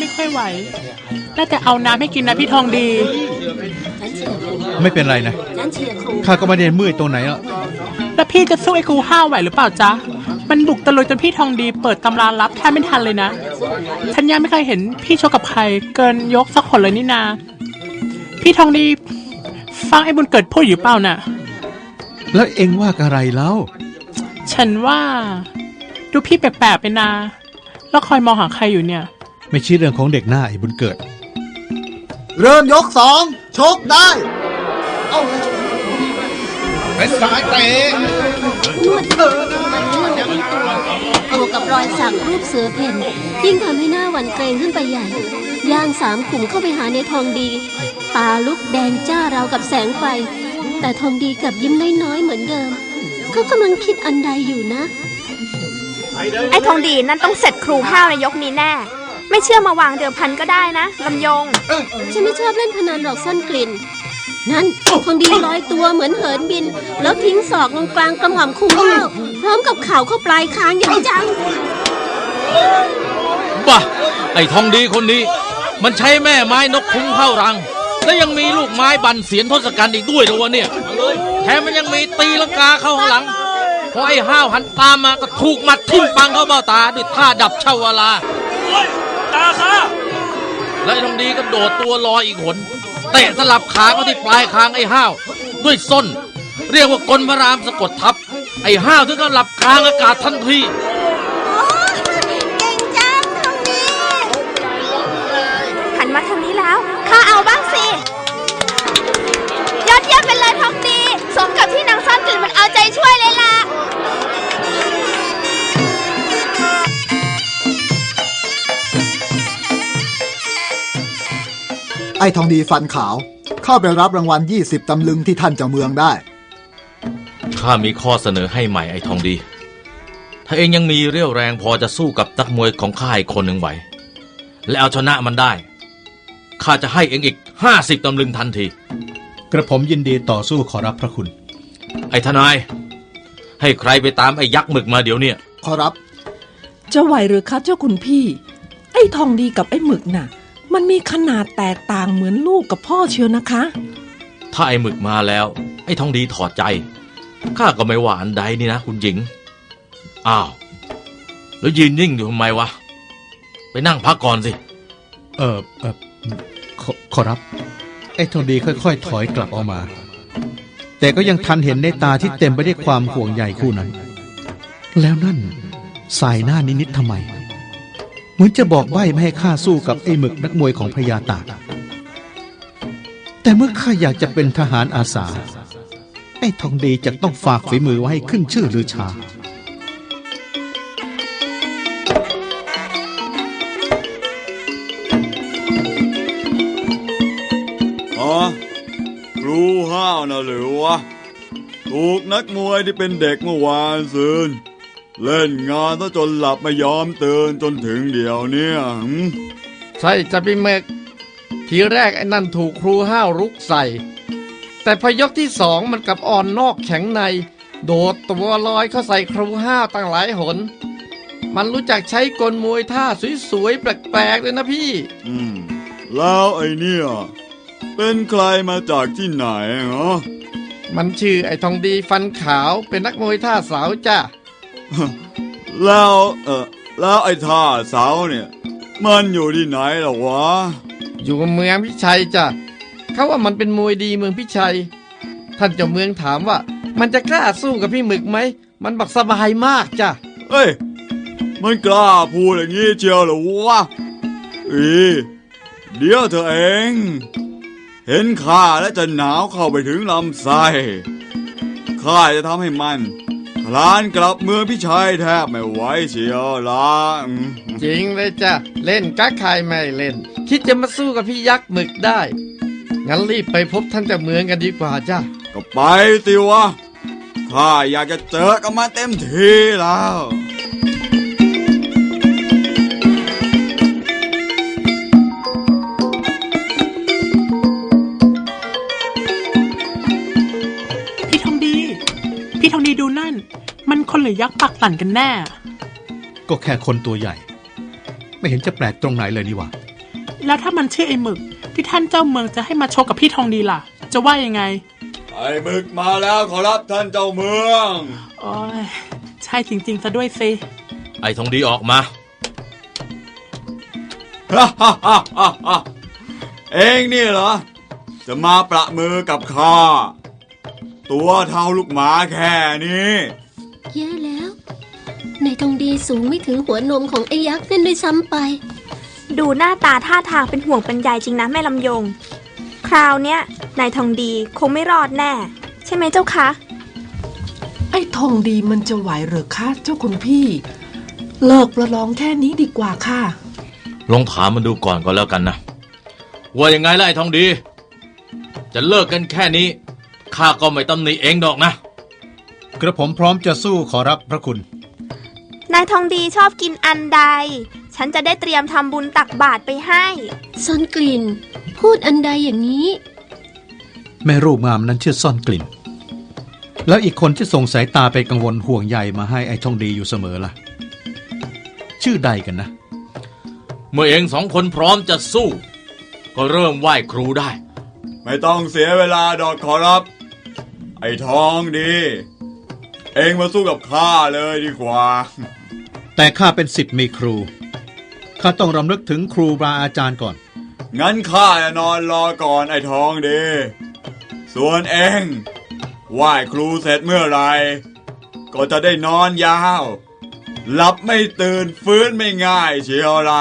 ไม่ค่อยไหวน่าจะเอาน้ำให้กินนะพี่ทองดีฉันเชียร์ครูไม่เป็นไรนะฉันเชียร์ครูข้าก็ไม่ได้เมื่อยตรงไหนอะแล้วพี่จะสู้ไอ้ครูห้าวไหวหรือเปล่าจ๊ะ มันบุกตะลุยจนพี่ทองดีเปิดตำราลับแทบไม่ทันเลยนะ ฉันยังไม่เคยเห็นพี่ชกกับใคร เกินยกสักคนเลยนี่นา พี่ทองดี ฟังไอ้บุญเกิดพูดอยู่เปล่าน่ะ แล้วเอ็งว่าอะไรแล้ว ฉันว่า ดูพี่แปลกๆไปนา แล้วคอยมองหาใครอยู่เนี่ย ไม่ใช่เรื่องของเด็กหน้าไอ้บุญเกิด เริ่มยกสองชกได้เป็นสายเตะนวดมันเรื่องบวกกับรอยสักรูปเสือเพ่นยิ่งทำให้หน้าหวั่นเกรงขึ้นไปใหญ่ย่างสามขุมเข้าไปหาในทองดี ตาลุกแดงจ้าราวกับแสงไฟ แต่ทองดีกลับยิ้มน้อยๆเหมือนเดิมเขากำลังคิดอันใดอยู่นะ ไอ้ทองดีนั่นต้องเสร็จครูห้าวในยกนี้แน่ ไม่เชื่อมาวางเดิมพันก็ได้นะลำยง ฉันไม่ชอบเล่นพนันหรอกซ่อนกลิ่น นั่นทองดีลอยตัวเหมือนเหินบิน แล้วทิ้งศอกลงกลางกระหม่อมคูข้าวพร้อมกับเข่าเข้าปลายคางอย่างจัง บ้าไอ้ทองดีคนนี้ มันใช้แม่ไม้นกคุ้มเข้ารัง และยังมีลูกไม้บันเสียนทศกัณฐ์อีกด้วยนะวะเนี่ยแถมมันยังมีตีลังกาเข้าข้างหลังพอไอ้ห้าวหันตามมาก็ถูกหมัดทิ่มปังเข้าเบ้าตาด้วยท่าดับเชาวลาตาค่ะ และไอ้ทองดีก็โดดตัวลอยอีกหนเตะสลับขาเขาที่ปลายคางไอ้ห้าว ด้วยส้น เรียกว่ากลพระรามสะกดทับ ไอ้ห้าวถึงกับหลับคางอากาศทันที ไอ้ทองดีฟันขาว เข้าไปรับรางวัล 20 ตำลึงที่ท่านเจ้าเมืองได้ ข้ามีข้อเสนอให้ใหม่ไอ้ทองดี ถ้าเองยังมีเรี่ยวแรงพอจะสู้กับนักมวยของข้าอีกคนหนึ่งไหว และเอาชนะมันได้ ข้าจะให้เองอีกห้าสิบตำลึงทันที กระผมยินดีต่อสู้ขอรับพระคุณ ไอ้ทนาย ให้ใครไปตามไอ้ยักษ์หมึกมาเดี๋ยวเนี้ขอรับ จะไหวหรือคะเจ้าคุณพี่ ไอ้ทองดีกับไอ้หมึกน่ะ มันมีขนาดแตกต่างเหมือนลูกกับพ่อเชียวนะคะ ถ้าไอ้หมึกมาแล้ว ไอ้ทองดีถอดใจ ข้าก็ไม่ว่าอันใดนี่นะ คุณหญิง อ้าว แล้วยืนนิ่งอยู่ทำไมวะ ไปนั่งพักก่อนสิ เออเออขอขอรับ ไอ้ทองดีค่อย ๆ ถอยกลับออกมา แต่ก็ยังทันเห็นในตาที่เต็มไปด้วยความห่วงใยคู่นั้น แล้วนั่น สายหน้านิดๆทำไมเห มือนจะบอกใบ้ไม่ให้ข้าสู้กับไอ้หมึกนักมวยของพระยาตากแต่เมื่อข้าอยากจะเป็นทหารอาสา ไอ้ทองดีจะต้องฝากฝีมือไว้ให้ขึ้นชื่อลือชา อ๋อครูห้าวนะหรือวะ ถูกนักมวยที่เป็นเด็กเมื่อวานซืน เล่นงานซะจนหลับไม่ยอมตื่นจนถึงเดี๋ยวเนี้ยหืมใช่จะพี่เมกทีแรกไอ้นั่นถูกครูห้าวรุกใส่ แต่พอยกที่สองมันกลับอ่อนนอกแข็งใน โดดตัวลอยเข้าใส่ครูห้าวตั้งหลายหน มันรู้จักใช้กลมวยท่าสวยๆแปลกๆเลยนะพี่ อืม แล้วไอ้เนี่ย เป็นใครมาจากที่ไหนเหรอมันชื่อไอ้ทองดีฟันขาวเป็นนักมวยท่าสาวจ้า แล้วเออแล้วไอ้ท่าเสาเนี่ย มันอยู่ที่ไหนหรอวะ อยู่เมืองพิชัยจ้ะเขาว่ามันเป็นมวยดีเมืองพิชัย ท่านเจ้าเมืองถามว่า มันจะกล้าสู้กับพี่หมึกไหม มันบอกสบายมากจ้ะเอ้ย มันกล้าพูดอย่างนี้เชียวเหรอวะอีเดี๋ยวเธอเอง เห็นข้าแล้วจะหนาวเข้าไปถึงลำไส้ข้าจะทำให้มันค ลานกลับเมืองพิชัยแทบไม่ไหวเชียวละอืมจริงเลยจ้ะ เล่นกักใครไม่เล่น คิดจะมาสู้กับพี่ยักษ์หมึกได้ งั้นรีบไปพบท่านเจ้าเมืองกันดีกว่าจ้ะ ก็ไปสิวะข้าอยากจะเจอกับมันเต็มทีแล้ว รือยักษ์ปักหลั่นกันแน่ ก็แค่คนตัวใหญ่ ไม่เห็นจะแปลกตรงไหนเลยนี่หว่า แล้วถ้ามันชื่อไอ้หมึก ที่ท่านเจ้าเมืองจะให้มาโชว์กับพี่ทองดีล่ะ จะว่ายังไง ไอ้หมึกมาแล้วขอรับท่านเจ้าเมือง โอ้ยใช่จริงๆซะด้วยสิไอ้ทองดีออกมาฮ่าฮ่าฮ่าฮ่าฮ่าเองนี่เหรอ จะมาประมือกับข้า ตัวเท่าลูกหมาแค่นี้แย่แล้ว ในทองดีสูงไม่ถึงหัวนมของไอ้ยักษ์นั่นด้วยซ้ำไป ดูหน้าตาท่าทางเป็นห่วงเป็นใยจริงนะแม่ลำยง คราวเนี้ยนายทองดีคงไม่รอดแน่ ใช่ไหมเจ้าคะ ไอ้ทองดีมันจะไหวเหรือคะเจ้าคุณพี่ เลิกประลองแค่นี้ดีกว่าค่ะ ลองถามมันดูก่อนก็แล้วกันนะ ว่ายังไงล่ะไอ้ทองดี จะเลิกกันแค่นี้ข้าก็ไม่ตำหนิเองดอกนะ กระผมพร้อมจะสู้ขอรับพระคุณ นายทองดีชอบกินอันใด ฉันจะได้เตรียมทำบุญตักบาตรไปให้ ซ่อนกลิ่น พูดอันใดอย่างนี้ แม่รูปงามนั้นชื่อซ่อนกลิ่น แล้วอีกคนที่ส่งสายตาไปกังวลห่วงใยมาให้ไอ้ทองดีอยู่เสมอล่ะ ชื่อใดกันนะ เมื่อเองสองคนพร้อมจะสู้ ก็เริ่มไหว้ครูได้ ไม่ต้องเสียเวลาดอกขอรับ ไอ้ทองดี เองมาสู้กับข้าเลยดีกว่า แต่ข้าเป็นสิทธิ์มีครู ข้าต้องรำลึกถึงครูบาอาจารย์ก่อน งั้นข้าจะนอนรอก่อนไอ้ทองดี ส่วนเองไหว้ครูเสร็จเมื่อไหรก็จะได้นอนยาว หลับไม่ตื่นฟื้นไม่ง่ายเชียวละ